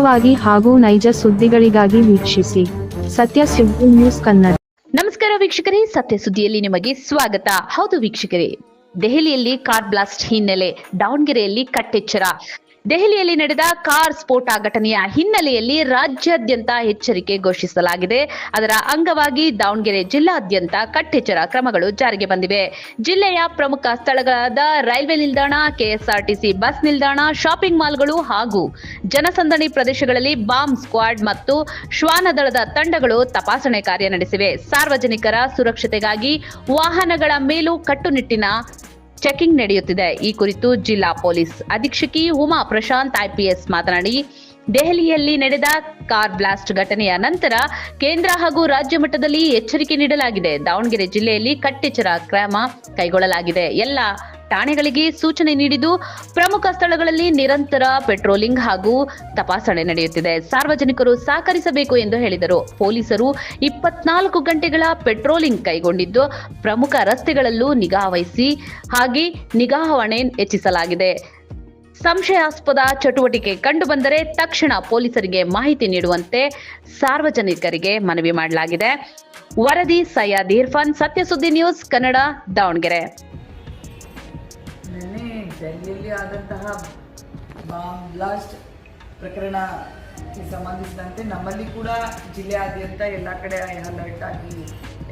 ವಾಗಿ ಹಾಗೂ ನೈಜ ಸುದ್ದಿಗಳಿಗಾಗಿ ವೀಕ್ಷಿಸಿ ಸತ್ಯ ಸುದ್ದಿ ನ್ಯೂಸ್ ಕನ್ನಡ. ನಮಸ್ಕಾರ ವೀಕ್ಷಕರೇ, ಸತ್ಯ ಸುದ್ದಿಯಲ್ಲಿ ನಿಮಗೆ ಸ್ವಾಗತ. ಹೌದು ವೀಕ್ಷಕರೇ ದೆಹಲಿಯಲ್ಲಿ ಕಾರ್ ಬ್ಲಾಸ್ಟ್ ಹಿನ್ನೆಲೆ, ದಾವಣಗೆರೆಯಲ್ಲಿ ಕಟ್ಟೆಚ್ಚರ. ದೆಹಲಿಯಲ್ಲಿ ನಡೆದ ಕಾರ್ ಸ್ಫೋಟ ಘಟನೆಯ ಹಿನ್ನೆಲೆಯಲ್ಲಿ ರಾಜ್ಯಾದ್ಯಂತ ಎಚ್ಚರಿಕೆ ಘೋಷಿಸಲಾಗಿದೆ. ಅದರ ಅಂಗವಾಗಿ ದಾವಣಗೆರೆ ಜಿಲ್ಲಾದ್ಯಂತ ಕಟ್ಟೆಚ್ಚರ ಕ್ರಮಗಳು ಜಾರಿಗೆ ಬಂದಿವೆ. ಜಿಲ್ಲೆಯ ಪ್ರಮುಖ ಸ್ಥಳಗಳಾದ ರೈಲ್ವೆ ನಿಲ್ದಾಣ, ಕೆಎಸ್ಆರ್ಟಿಸಿ ಬಸ್ ನಿಲ್ದಾಣ, ಶಾಪಿಂಗ್ ಮಾಲ್ಗಳು ಹಾಗೂ ಜನಸಂದಣಿ ಪ್ರದೇಶಗಳಲ್ಲಿ ಬಾಂಬ್ ಸ್ಕ್ವಾಡ್ ಮತ್ತು ಶ್ವಾನದಳದ ತಂಡಗಳು ತಪಾಸಣೆ ಕಾರ್ಯ ನಡೆಸಿವೆ. ಸಾರ್ವಜನಿಕರ ಸುರಕ್ಷತೆಗಾಗಿ ವಾಹನಗಳ ಮೇಲೂ ಕಟ್ಟುನಿಟ್ಟಿನ ಚೆಕಿಂಗ್ ನಡೆಯುತ್ತಿದೆ. ಈ ಕುರಿತು ಜಿಲ್ಲಾ ಪೊಲೀಸ್ ಅಧೀಕ್ಷಕಿ ಉಮಾ ಪ್ರಶಾಂತ್ ಐಪಿಎಸ್ ಮಾತನಾಡಿ, ದೆಹಲಿಯಲ್ಲಿ ನಡೆದ ಕಾರ್ ಬ್ಲಾಸ್ಟ್ ಘಟನೆಯ ನಂತರ ಕೇಂದ್ರ ಹಾಗೂ ರಾಜ್ಯ ಮಟ್ಟದಲ್ಲಿ ಎಚ್ಚರಿಕೆ ನೀಡಲಾಗಿದೆ. ದಾವಣಗೆರೆ ಜಿಲ್ಲೆಯಲ್ಲಿ ಕಟ್ಟೆಚ್ಚರ ಕ್ರಮ ಕೈಗೊಳ್ಳಲಾಗಿದೆ. ಎಲ್ಲ ಠಾಣೆಗಳಿಗೆ ಸೂಚನೆ ನೀಡಿದ್ದು ಪ್ರಮುಖ ಸ್ಥಳಗಳಲ್ಲಿ ನಿರಂತರ ಪೆಟ್ರೋಲಿಂಗ್ ಹಾಗೂ ತಪಾಸಣೆ ನಡೆಯುತ್ತಿದೆ. ಸಾರ್ವಜನಿಕರು ಸಹಕರಿಸಬೇಕು ಎಂದು ಹೇಳಿದರು. ಪೊಲೀಸರು ಇಪ್ಪತ್ನಾಲ್ಕು ಗಂಟೆಗಳ ಪೆಟ್ರೋಲಿಂಗ್ ಕೈಗೊಂಡಿದ್ದು ಪ್ರಮುಖ ರಸ್ತೆಗಳಲ್ಲೂ ನಿಗಾ ವಹಿಸಿ ಹಾಗೆ ನಿಗಾವಣೆ ಹೆಚ್ಚಿಸಲಾಗಿದೆ. ಸಂಶಯಾಸ್ಪದ ಚಟುವಟಿಕೆ ಕಂಡುಬಂದರೆ ತಕ್ಷಣ ಪೊಲೀಸರಿಗೆ ಮಾಹಿತಿ ನೀಡುವಂತೆ ಸಾರ್ವಜನಿಕರಿಗೆ ಮನವಿ ಮಾಡಲಾಗಿದೆ. ವರದಿ ಸಯ್ಯದ್ ಇರ್ಫಾನ್, ಸತ್ಯಸುದ್ದಿ ನ್ಯೂಸ್, ಕನ್ನಡ, ದಾವಣಗೆರೆ. ನಿನ್ನೆ ಡೆಲ್ಲಿಯಲ್ಲಿ ಆದಂತಹ ಬಾಂಬ್ ಬ್ಲಾಸ್ಟ್ ಪ್ರಕರಣಕ್ಕೆ ಸಂಬಂಧಿಸಿದಂತೆ ನಮ್ಮಲ್ಲಿ ಕೂಡ ಜಿಲ್ಲೆಯಾದ್ಯಂತ ಎಲ್ಲ ಕಡೆ ಅಲರ್ಟ್ ಆಗಿ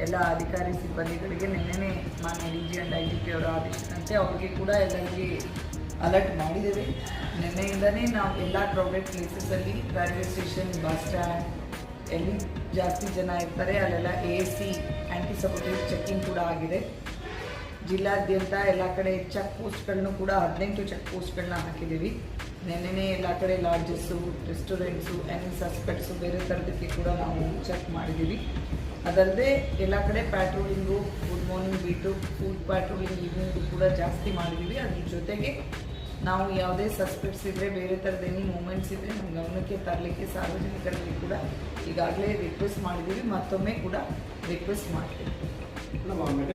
ಎಲ್ಲ ಅಧಿಕಾರಿ ಸಿಬ್ಬಂದಿಗಳಿಗೆ ನಿನ್ನೆ ಮಾನ್ಯ D G and I G P ಅವರ ಆದೇಶದಂತೆ ಅವರಿಗೆ ಕೂಡ ಎಲ್ಲರಿಗೆ ಅಲರ್ಟ್ ಮಾಡಿದ್ದೇವೆ. ನಿನ್ನೆಯಿಂದನೇ ನಾವು ಎಲ್ಲ ಕ್ರೌಡೆಡ್ ಪ್ಲೇಸಸಲ್ಲಿ ರೈಲ್ವೆ ಸ್ಟೇಷನ್ ಬಸ್ ಸ್ಟ್ಯಾಂಡ್ ಎಲ್ಲಿ ಜಾಸ್ತಿ ಜನ ಇರ್ತಾರೆ, ಅಲ್ಲೆಲ್ಲ A C anti sabotage checking ಕೂಡ ಆಗಿದೆ. ಜಿಲ್ಲಾದ್ಯಂತ ಎಲ್ಲ ಕಡೆ ಚೆಕ್ ಪೋಸ್ಟ್ಗಳನ್ನು ಕೂಡ ಹದಿನೆಂಟು ಚೆಕ್ ಪೋಸ್ಟ್ಗಳನ್ನ ಹಾಕಿದ್ದೀವಿ. ನೆನ್ನೆನೇ ಎಲ್ಲ ಕಡೆ ಲಾಡ್ಜಸ್ಸು ರೆಸ್ಟೋರೆಂಟ್ಸು ಎನಿ ಸಸ್ಪೆಕ್ಟ್ಸು ಬೇರೆ ಥರದಕ್ಕೆ ಕೂಡ ನಾವು ಚೆಕ್ ಮಾಡಿದ್ದೀವಿ. ಅದಲ್ಲದೆ ಎಲ್ಲ ಕಡೆ patrolling good morning beat foot patrolling evening ಕೂಡ ಜಾಸ್ತಿ ಮಾಡಿದ್ದೀವಿ. ಅದ್ರ ಜೊತೆಗೆ ನಾವು ಯಾವುದೇ ಸಸ್ಪೆಕ್ಟ್ಸ್ ಇದ್ದರೆ ಬೇರೆ ಥರದ ಏನೇ ಮೂಮೆಂಟ್ಸ್ ಇದ್ದರೆ ನಮ್ಮ ಗಮನಕ್ಕೆ ತರಲಿಕ್ಕೆ ಸಾರ್ವಜನಿಕರಲ್ಲಿ ಕೂಡ ಈಗಾಗಲೇ ರಿಕ್ವೆಸ್ಟ್ ಮಾಡಿದ್ದೀವಿ. ಮತ್ತೊಮ್ಮೆ ಕೂಡ ರಿಕ್ವೆಸ್ಟ್ ಮಾಡ್ತೀವಿ.